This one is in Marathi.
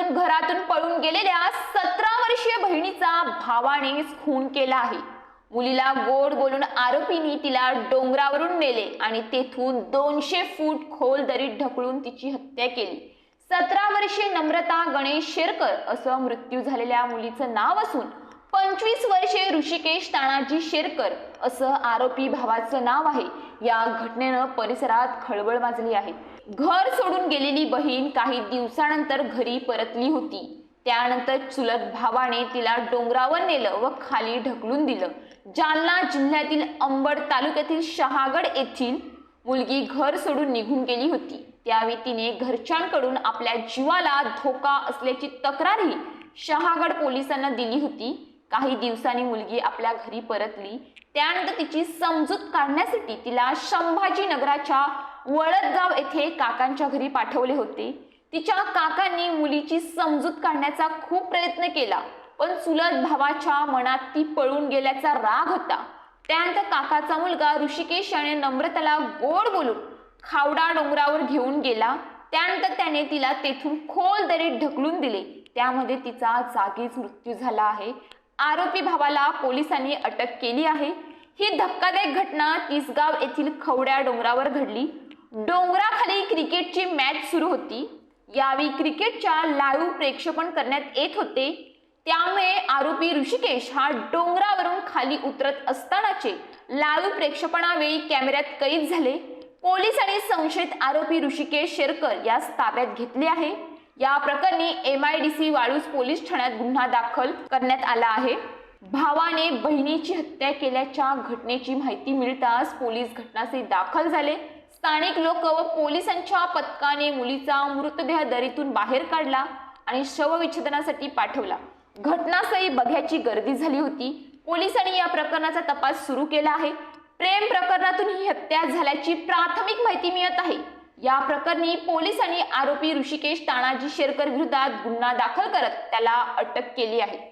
राज्यातून घरातून पळून गेलेल्या सतरा वर्षीय बहिणीचा भावाने खून केला आहे. मुलीला गोड बोलून आरोपींनी तिला डोंगरावरून नेले आणि तेथून दोनशे फूट खोल दरीत ढकलून तिची हत्या केली. सतरा वर्षीय नम्रता गणेश शेरकर असं मृत्यू झालेल्या मुलीचं नाव असून पंचवीस वर्षे ऋषिकेश तानाजी शेरकर असं आरोपी भावाचं नाव आहे. या घटनेनं परिसरात खळबळ माजली आहे. घर सोडून गेलेली बहीण काही दिवसानंतर घरी परतली होती. त्यानंतर चुलत भावाने तिला डोंगरावर नेलं व खाली ढकलून दिलं. जालना जिल्ह्यातील अंबड तालुक्यातील शहागड येथील मुलगी घर सोडून निघून गेली होती. त्यावेळी तिने घरच्यांकडून आपल्या जीवाला धोका असल्याची तक्रारही शहागड पोलिसांना दिली होती. काही दिवसांनी मुलगी आपल्या घरी परतली. त्यानंतर तिची समजूत काढण्यासाठी तिला संभाजीनगराच्या वळदगाव येथे काकांच्या घरी पाठवले होते. तिच्या काकांनी मुलीची समजूत काढण्याचा खूप प्रयत्न केला पण चुलत भावाच्या मनात ती पळून गेल्याचा राग होता. त्यानंतर काकाचा मुलगा ऋषिकेश याने नम्रताला गोड बोलून खावडा डोंगरावर घेऊन गेला. त्यानंतर त्याने तिला तेथून खोल दरीत ढकलून दिले. त्यामध्ये तिचा जागीच मृत्यू झाला आहे. आरोपी भावाला पोलिसांनी अटक केली आहे. ही धक्कादायक घटना तिसगाव येथील खवड्या डोंगरावर घडली. डोंगराखाली क्रिकेटची मॅच सुरू होती. यावेळी क्रिकेटच्या लाईव्ह प्रेक्षेपण करण्यात येत होते. त्यामुळे आरोपी ऋषिकेश हा डोंगरावरून खाली उतरत असतानाचे लाईव्ह प्रेक्षेपणावेळी कॅमेऱ्यात कैद झाले. पोलिसांनी संशयित आरोपी ऋषिकेश शेरकर यास ताब्यात घेतले आहे. या प्रकरणी M I D C Waluj police ठाण्यात गुन्हा दाखल करण्यात आला आहे. भावाने बहिणीची हत्या केल्याच्या घटनेची माहिती मिळताच पोलीस घटनास्थळी दाखल झाले. स्थानिक लोक व पोलिसांच्या पथकाने मुलीचा मृतदेह दरीतून बाहेर काढला आणि शवविच्छेदनासाठी पाठवला. घटनास्थळी बघ्याची गर्दी झाली होती. पोलिसांनी या प्रकरणाचा तपास सुरू केला आहे. प्रेम प्रकरणातून ही हत्या झाल्याची प्राथमिक माहिती मिळत आहे. या प्रकरणी पोलिसांनी आरोपी ऋषिकेश तानाजी शेरकर विरोधात गुन्हा दाखल करत त्याला अटक केली आहे.